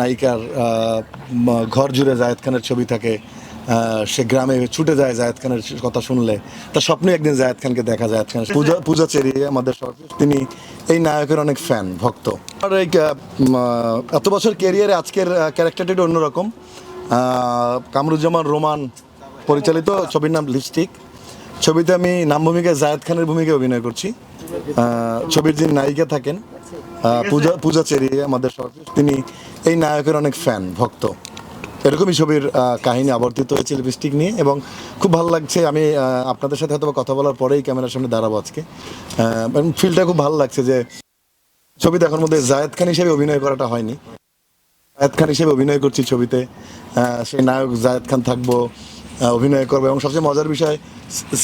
নায়িকার ঘর জুড়ে জায়েদ খানের ছবি থাকে সে গ্রামে ছুটে যায় জায়েদ খানের কথা শুনলে। তার স্বপ্নে একদিন জায়েদ খানকে দেখা জায়েদ খান পূজা পূজা চেরি আমাদের তিনি এই নায়কের অনেক ফ্যান ভক্ত। আর এই এত বছর ক্যারিয়ারে আজকের ক্যারেক্টারটি অন্যরকম। কামরুজ্জামান রোমান পরিচালিত ছবির নাম লিপস্টিক ছবিতে আমি নাম ভূমিকায় জায়েদ খানের ভূমিকায় অভিনয় করছি। ছবির যিনি নায়িকা থাকেন পূজা পূজা চেরি আমাদের তিনি এই নায়কের অনেক ফ্যান ভক্ত। এরকমই ছবির কাহিনী আবর্তিত হয়েছে লিপস্টিক নিয়ে এবং খুব ভালো লাগছে। আমি আপনাদের সাথে হয়তো কথা বলার পরেই ক্যামেরার সামনে দাঁড়াবো আজকে। ফিলটা খুব ভালো লাগছে যে ছবি দেখার মধ্যে জায়েদ খান হিসেবে অভিনয় করাটা হয়নি। জায়েদ খান হিসেবে অভিনয় করছি ছবিতে। সেই নায়ক জায়েদ খান থাকব অভিনয় করব এবং সবচেয়ে মজার বিষয়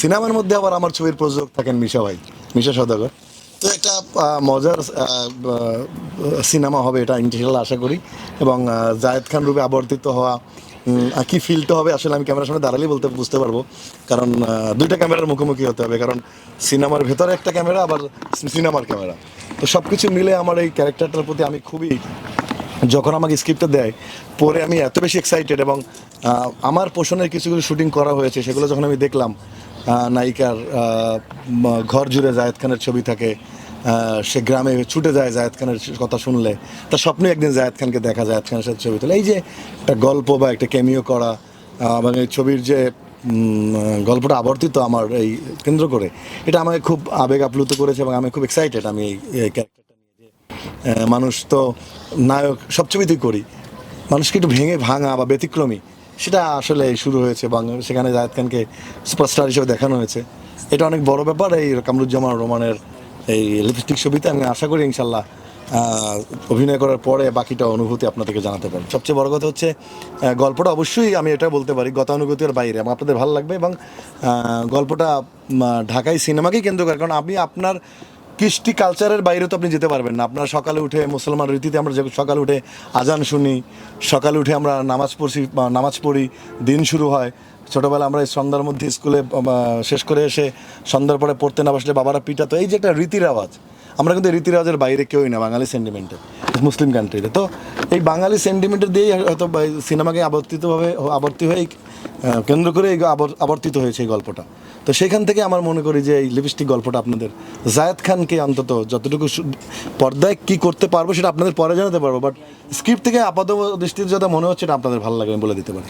সিনেমার মধ্যে আবার আমার ছবির প্রযোজক থাকেন মিশা ভাই, মিশা সদাগর তো একটা মজার সিনেমা হবে এটা ইনশাল্লাহ আশা করি। এবং জায়েদ খান রূপে আবর্তিত হওয়া কি ফিলটা হবে আসলে আমি ক্যামেরার সামনে দাঁড়ালেই বলতে, বুঝতে পারব। কারণ দুইটা ক্যামেরার মুখোমুখি হতে হবে, কারণ সিনেমার ভেতরে একটা ক্যামেরা, আবার সিনেমার ক্যামেরা। তো সব কিছু মিলে আমার এই ক্যারেক্টারটার প্রতি আমি খুবই, যখন আমাকে স্ক্রিপ্টটা দেয়, পরে আমি এত বেশি এক্সাইটেড এবং আমার পোষণের কিছু কিছু শুটিং করা হয়েছে, সেগুলো যখন আমি দেখলাম নায়িকার ঘর জুড়ে জায়েদ খানের ছবি থাকে সে গ্রামে ছুটে যায় জায়েদ খানের কথা শুনলে। তার স্বপ্নে একদিন জায়েদ খানকে দেখা জায়েদ খানের সাথে ছবি তোলে। এই যে একটা গল্প বা একটা ক্যামিও করা এবং এই ছবির যে গল্পটা আবর্তিত আমার এই কেন্দ্র করে, এটা আমাকে খুব আবেগ আপ্লুত করেছে এবং আমি খুব এক্সাইটেড আমি এই এই ক্যারেক্টারটা নিয়ে যে মানুষ তো নায়ক সব ছবিতেই করি। মানুষকে একটু ভেঙে ভাঙা বা ব্যতিক্রমী সেটা আসলে শুরু হয়েছে বাংলা সেখানে জায়েদ খানকে সুপারস্টার হিসেবে দেখানো হয়েছে। এটা অনেক বড় ব্যাপার, এই কামরুজ্জামান রোমানের এই লিপস্টিক ছবিতে। আমি আশা করি ইনশাল্লাহ অভিনয় করার পরে বাকিটা অনুভূতি আপনাদেরকে জানাতে পারি। সবচেয়ে বড় কথা হচ্ছে গল্পটা অবশ্যই আমি এটা বলতে পারি গতানুগতির বাইরে। এবং আপনাদের ভালো লাগবে এবং গল্পটা ঢাকাই সিনেমাকেই কেন্দ্র করে। কারণ আমি আপনার কৃষ্টি কালচারের বাইরে তো আপনি যেতে পারবেন না। আপনার সকালে উঠে মুসলমান রীতিতে আমরা সকালে উঠে আজান শুনি, সকালে উঠে আমরা নামাজ পড়ছি নামাজ পড়ি, দিন শুরু হয়। ছোটোবেলা আমরা এই সন্ধ্যার মধ্যে স্কুলে শেষ করে এসে সন্ধ্যার পরে পড়তে না বসলে বাবারা পিটাতো এই যে একটা রীতির আওয়াজ। আমরা কিন্তু রীতির আওয়াজের বাইরে কেউই না, বাঙালি সেন্টিমেন্টে মুসলিম কান্ট্রিতে তো এই বাঙালি সেন্টিমেন্টের দিয়েই হয়তো সিনেমাকে আবর্তিতভাবে, আবর্তি হয়ে কেন্দ্র করে এই আবর্তিত হয়েছে এই গল্পটা। তো সেখান থেকে আমার মনে করি যে এই লিপস্টিক গল্পটা আপনাদের, জায়েদ খানকে অন্তত যতটুকু পর্দায় কি করতে পারব সেটা আপনাদের পরে জানাতে পারব বাট স্ক্রিপ্ট থেকে আপাত দৃষ্টিতে যেটা মনে হচ্ছে এটা আপনাদের ভালো লাগে, আমি বলে দিতে পারি।